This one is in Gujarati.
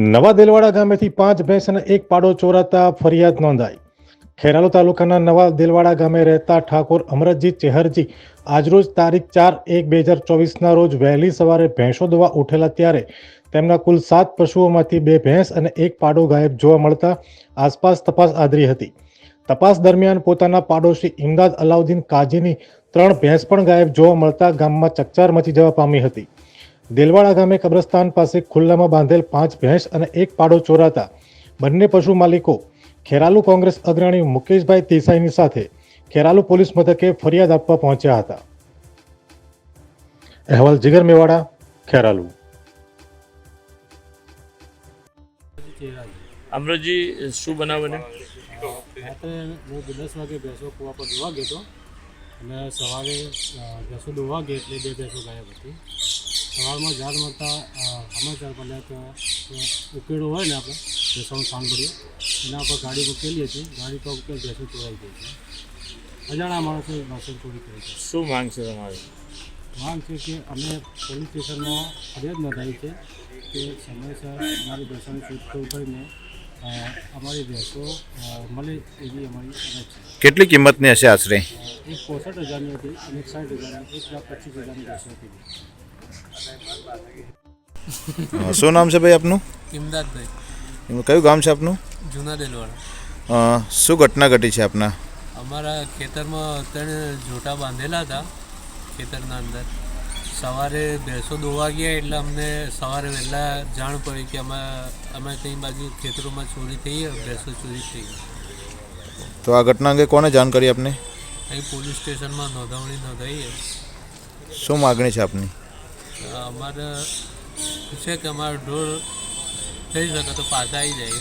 નવા દેલવાડા ગામેથી પાંચ ભેંસ અને એક પાડો ચોરાતા ફરિયાદ નોંધાઈ. ખેરાલુ તાલુકાના નવા દેલવાડા ગામે રહેતા ઠાકોર અમરતજી ચેહરજી આજરોજ તારીખ ચાર એક બે હજાર ચોવીસના રોજ વહેલી સવારે ભેંસો દોવા ઉઠેલા ત્યારે તેમના કુલ સાત પશુઓમાંથી બે ભેંસ અને એક પાડો ગાયબ જોવા મળતા આસપાસ તપાસ આદરી હતી. તપાસ દરમિયાન પોતાના પાડોશી ઇમદાદ અલાઉદ્દીન કાજીની ત્રણ ભેંસ પણ ગાયબ જોવા મળતા ગામમાં ચકચાર મચી જવા પામી હતી. દેલવાડા ગામે કબ્રસ્તાન પાસે ખુલ્લામાં બાંધેલ પાંચ ભેંસ અને એક પાડો ચોરાતા બંને પશુ માલિકો ખેરાલુ કોંગ્રેસ અગ્રણી મુકેશભાઈ દેસાઈની સાથે ખેરાલુ પોલીસ મથકે ફરિયાદ આપવા પહોંચ્યા હતા. અહેવાલ જીગર મેવાડા ખેરાલુ. અમૃતજી શું બનાવ રાત્રે હું દસ વાગે ભેંસો કુવા પર ધોવા ગયો હતો. અને સવારે ભેંસો ધોવા ગઈ એટલે બે ભેંસો ગાયબ હતી. સવારમાં જાણ મળતા સમાચાર મળ્યા કે ઉકેડો હોય ને આપણે ભેંસોનું સાણ ભર્યું એના પર ગાડી ઉકેલીએ છીએ. ગાડી પર ઉકેલ ભેંસો ચોરાઈ ગઈ છે. અજાણા માણસો ભેંસો ચોરી કરી છે. શું માંગ છે તમારી? માંગ છે કે અમે પોલીસ સ્ટેશનમાં ફરિયાદ નોંધાવી છે કે સમયસર અમારી ભેંસોની શોધખોળ કરીને અમારી ભેંસો મળે એવી અમારી અરજ છે. કેટલી કિંમતની હશે આશરે? એક પોસઠ હજારની હતી અને એક સાઠ હજારની એક લાખ પચીસ હજારની ભેંસો હતી. શું નામ છે ભાઈ આપનું? ઇમદાદભાઈ એમાં કયું ગામ છે આપનું? જૂના દેલવાડા. શું ઘટના ઘટી છે આપના? અમારા ખેતરમાં ત્રણ જોટા બાંધેલા હતા ખેતરના અંદર. સવારે ભેંસો દોવા ગયા એટલે અમને સવારે વહેલા જાણ પડી કે અમે અમે ત્યાં બાજુ ખેતરોમાં ચોરી થઈ ભેંસો ચોરી થઈ ગઈ. તો આ ઘટના અંગે કોને જાણ કરી આપને? અહીં પોલીસ સ્ટેશનમાં નોંધવણી નોંધાઈ શું માગણી છે આપની? અમારે છે કે અમારો ઢોર થઈ શકે તો પાછા આવી જાય.